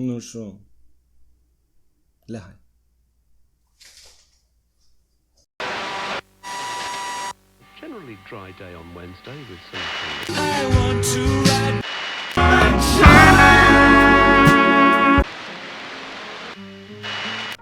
Ну що? Лягай. Generally dry day on Wednesday with some. I want to ride.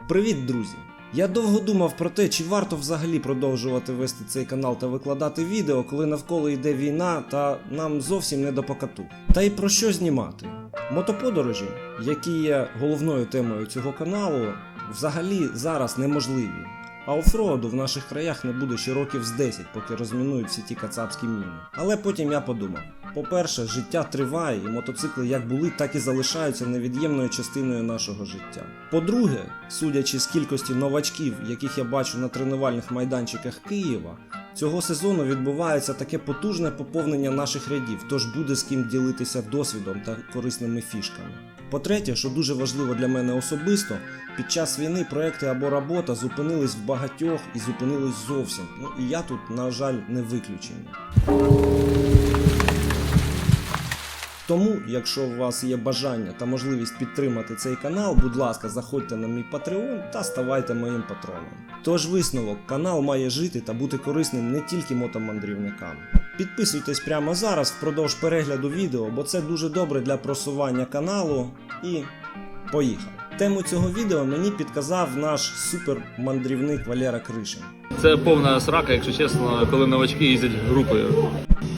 Привіт, друзі! Я довго думав про те, чи варто взагалі продовжувати вести цей канал та викладати відео, коли навколо йде війна та нам зовсім не до покату. Та й про що знімати? Мотоподорожі, які є головною темою цього каналу, взагалі зараз неможливі. А офроуду в наших краях не буде ще років з 10, поки розмінують всі ті кацапські міни. Але потім я подумав: по-перше, життя триває, і мотоцикли як були, так і залишаються невід'ємною частиною нашого життя. По-друге, судячи з кількості новачків, яких я бачу на тренувальних майданчиках Києва, цього сезону відбувається таке потужне поповнення наших рядів, тож буде з ким ділитися досвідом та корисними фішками. По-третє, що дуже важливо для мене особисто, під час війни проекти або робота зупинились в багатьох і зупинились зовсім. Ну і я тут, на жаль, не виключення. Тому, якщо у вас є бажання та можливість підтримати цей канал, будь ласка, заходьте на мій Patreon та ставайте моїм патроном. Тож висновок, канал має жити та бути корисним не тільки мотомандрівникам. Підписуйтесь прямо зараз впродовж перегляду відео, бо це дуже добре для просування каналу. І поїхали! Тему цього відео мені підказав наш супермандрівник Валера Кришин. Це повна срака, якщо чесно, коли новачки їздять групою.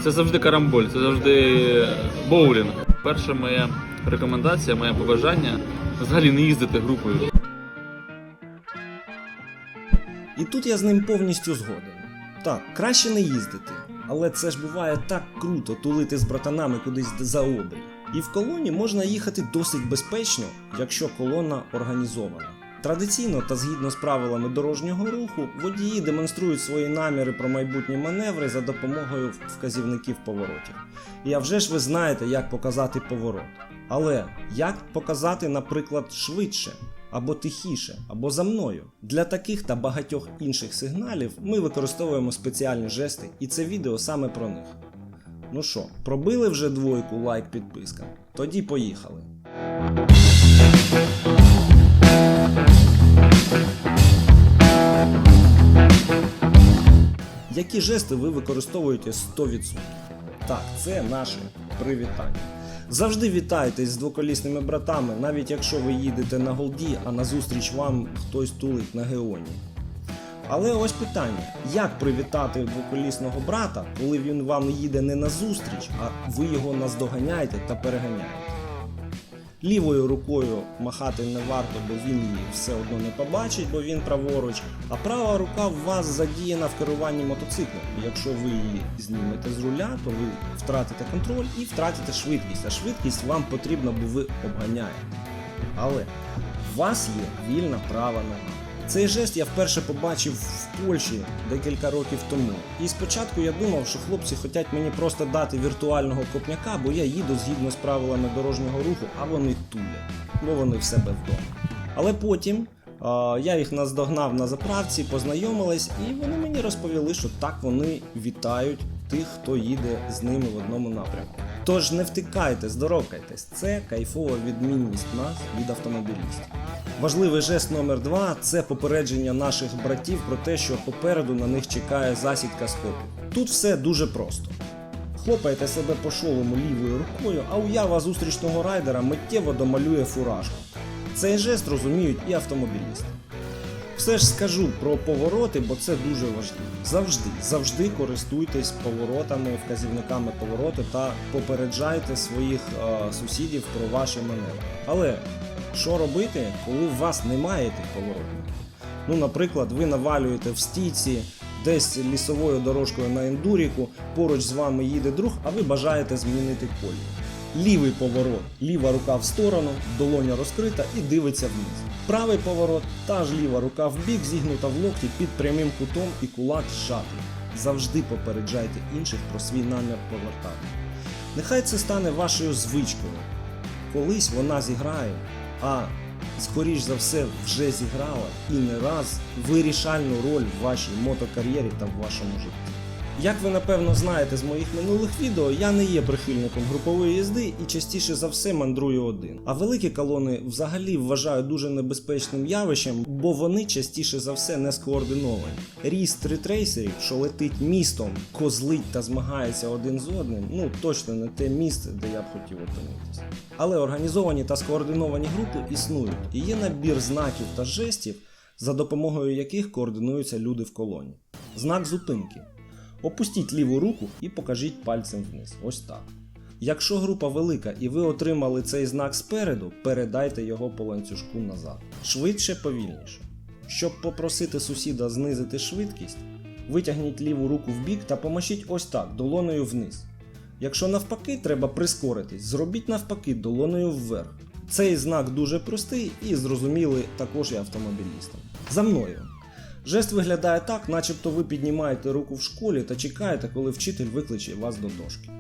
Це завжди карамболь, це завжди боулінг. Перша моя рекомендація, моє побажання взагалі не їздити групою. І тут я з ним повністю згоден. Так, краще не їздити, але це ж буває так круто тулити з братанами кудись за обрій. І в колоні можна їхати досить безпечно, якщо колона організована. Традиційно та згідно з правилами дорожнього руху, водії демонструють свої наміри про майбутні маневри за допомогою вказівників поворотів. І а вже ж ви знаєте, як показати поворот. Але як показати, наприклад, швидше, або тихіше, або за мною? Для таких та багатьох інших сигналів ми використовуємо спеціальні жести, і це відео саме про них. Ну що, пробили вже двойку лайк підписка? Тоді поїхали. Які жести ви використовуєте 100%? Так, це наше привітання. Завжди вітайтесь з двоколісними братами, навіть якщо ви їдете на голді, а назустріч вам хтось тулить на геоні. Але ось питання: як привітати двоколісного брата, коли він вам їде не назустріч, а ви його наздоганяєте та переганяєте? Лівою рукою махати не варто, бо він її все одно не побачить, бо він праворуч. А права рука в вас задіяна в керуванні мотоциклом. Якщо ви її знімете з руля, то ви втратите контроль і втратите швидкість. А швидкість вам потрібна, бо ви обганяєте. Але у вас є вільна права нога. Цей жест я вперше побачив в Польщі декілька років тому. І спочатку я думав, що хлопці хочуть мені просто дати віртуального копняка, бо я їду згідно з правилами дорожнього руху, а вони тулять, бо вони в себе вдома. Але потім я їх наздогнав на заправці, познайомились, і вони мені розповіли, що так вони вітають тих, хто їде з ними в одному напрямку. Тож не втикайте, здоровкайтесь, це кайфова відмінність нас від автомобілістів. Важливий жест номер два це попередження наших братів про те, що попереду на них чекає засідка скопів. Тут все дуже просто. Хлопаєте себе по шолому лівою рукою, а уява зустрічного райдера миттєво домалює фуражку. Цей жест розуміють і автомобілісти. Все ж скажу про повороти, бо це дуже важливо. Завжди, завжди користуйтесь поворотами, вказівниками повороту та попереджайте своїх е, сусідів про ваші маневри. Але що робити, коли у вас немає тих поворотів? Ну, наприклад, ви навалюєте в стійці десь лісовою дорожкою на ендуріку, поруч з вами їде друг, а ви бажаєте змінити колію. Лівий поворот, ліва рука в сторону, долоня розкрита і дивиться вниз. Правий поворот, та ж ліва рука в бік, зігнута в локті під прямим кутом і кулак зжатий. Завжди попереджайте інших про свій намір повертати. Нехай це стане вашою звичкою. Колись вона зіграє, а скоріш за все вже зіграла і не раз вирішальну роль в вашій мотокар'єрі та в вашому житті. Як ви напевно знаєте з моїх минулих відео, я не є прихильником групової їзди і частіше за все мандрую один. А великі колони взагалі вважаю дуже небезпечним явищем, бо вони частіше за все не скоординовані. Ріст стритрейсерів, що летить містом, козлить та змагається один з одним, ну точно не те місце, де я б хотів опинитися. Але організовані та скоординовані групи існують, і є набір знаків та жестів, за допомогою яких координуються люди в колоні. Знак зупинки. Опустіть ліву руку і покажіть пальцем вниз. Ось так. Якщо група велика і ви отримали цей знак спереду, передайте його по ланцюжку назад. Швидше, повільніше. Щоб попросити сусіда знизити швидкість, витягніть ліву руку в бік та помашіть ось так, долоною вниз. Якщо навпаки треба прискоритись, зробіть навпаки долоною вверх. Цей знак дуже простий і зрозумілий також і автомобілістам. За мною. Жест виглядає так, начебто ви піднімаєте руку в школі та чекаєте, коли вчитель викличе вас до дошки.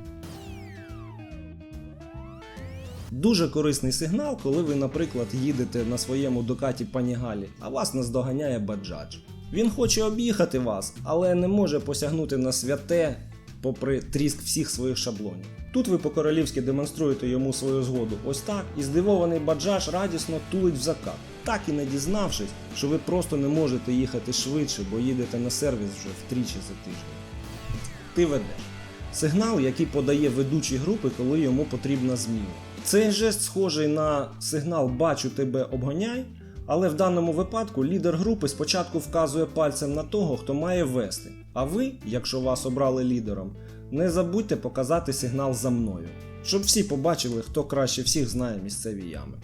Дуже корисний сигнал, коли ви, наприклад, їдете на своєму докаті Панігалі, а вас наздоганяє баджадж. Він хоче об'їхати вас, але не може посягнути на святе, попри тріск всіх своїх шаблонів. Тут ви по-королівськи демонструєте йому свою згоду ось так, і здивований баджаж радісно тулить в закат, так і не дізнавшись, що ви просто не можете їхати швидше, бо їдете на сервіс вже втричі за тиждень. Ти ведеш. Сигнал, який подає ведучий групи, коли йому потрібна зміна. Цей жест схожий на сигнал Бачу тебе обгоняй, але в даному випадку лідер групи спочатку вказує пальцем на того, хто має вести. А ви, якщо вас обрали лідером, не забудьте показати сигнал за мною, щоб всі побачили, хто краще всіх знає місцеві ями.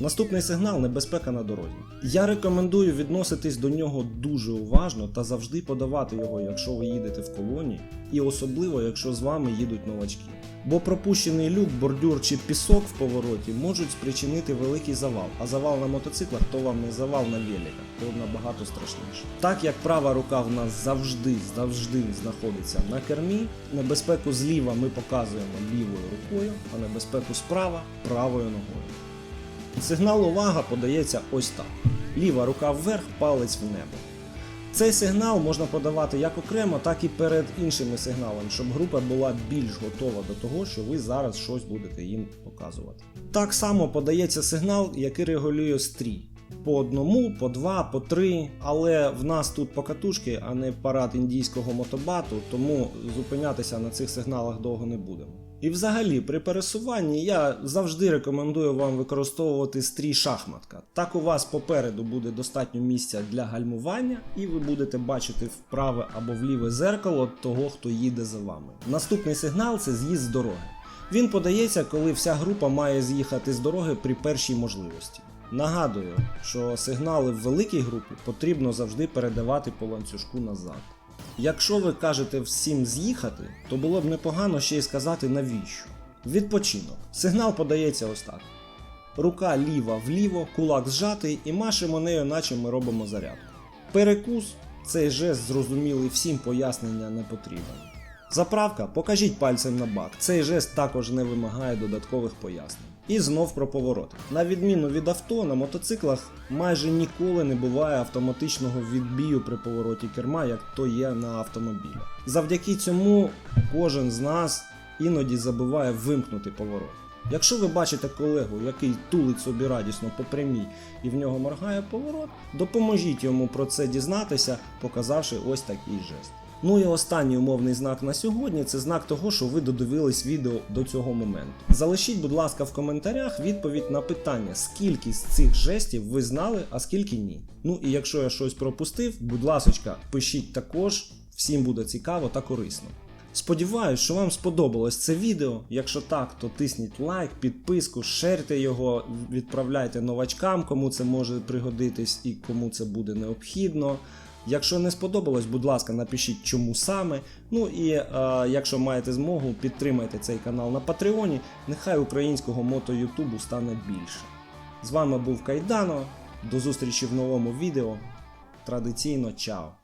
Наступний сигнал небезпека на дорозі. Я рекомендую відноситись до нього дуже уважно та завжди подавати його, якщо ви їдете в колоні, і особливо, якщо з вами їдуть новачки. Бо пропущений люк, бордюр чи пісок в повороті можуть спричинити великий завал, а завал на мотоциклах то вам не завал на великах, то набагато страшніше. Так як права рука в нас завжди, завжди знаходиться на кермі, небезпеку зліва ми показуємо лівою рукою, а небезпеку справа правою ногою. Сигнал увага подається ось так: ліва рука вверх, палець в небо. Цей сигнал можна подавати як окремо, так і перед іншими сигналами, щоб група була більш готова до того, що ви зараз щось будете їм показувати. Так само подається сигнал, який регулює стрій. По одному, по два, по три, але в нас тут покатушки, а не парад індійського мотобату, тому зупинятися на цих сигналах довго не будемо. І взагалі, при пересуванні я завжди рекомендую вам використовувати стрій шахматка. Так у вас попереду буде достатньо місця для гальмування, і ви будете бачити вправе або вліве зеркало того, хто їде за вами. Наступний сигнал це з'їзд з дороги. Він подається, коли вся група має з'їхати з дороги при першій можливості. Нагадую, що сигнали в великій групі потрібно завжди передавати по ланцюжку назад. Якщо ви кажете всім з'їхати, то було б непогано ще й сказати навіщо. Відпочинок. Сигнал подається ось так. Рука ліва вліво, кулак зжатий і машемо нею, наче ми робимо зарядку. Перекус цей жест зрозумілий всім пояснення не потрібен. Заправка покажіть пальцем на бак. Цей жест також не вимагає додаткових пояснень. І знов про повороти. На відміну від авто, на мотоциклах майже ніколи не буває автоматичного відбію при повороті керма, як то є на автомобілі. Завдяки цьому кожен з нас іноді забуває вимкнути поворот. Якщо ви бачите колегу, який тулить собі радісно по прямій і в нього моргає поворот, допоможіть йому про це дізнатися, показавши ось такий жест. Ну і останній умовний знак на сьогодні це знак того, що ви додивились відео до цього моменту. Залишіть, будь ласка, в коментарях відповідь на питання, скільки з цих жестів ви знали, а скільки ні. Ну і якщо я щось пропустив, будь ласка, пишіть також, всім буде цікаво та корисно. Сподіваюсь, що вам сподобалось це відео. Якщо так, то тисніть лайк, підписку, шерте його, відправляйте новачкам, кому це може пригодитись і кому це буде необхідно. Якщо не сподобалось, будь ласка, напишіть чому саме. Ну і е, якщо маєте змогу, підтримайте цей канал на Патреоні. Нехай українського мото Ютубу стане більше. З вами був Кайдано. До зустрічі в новому відео. Традиційно чао!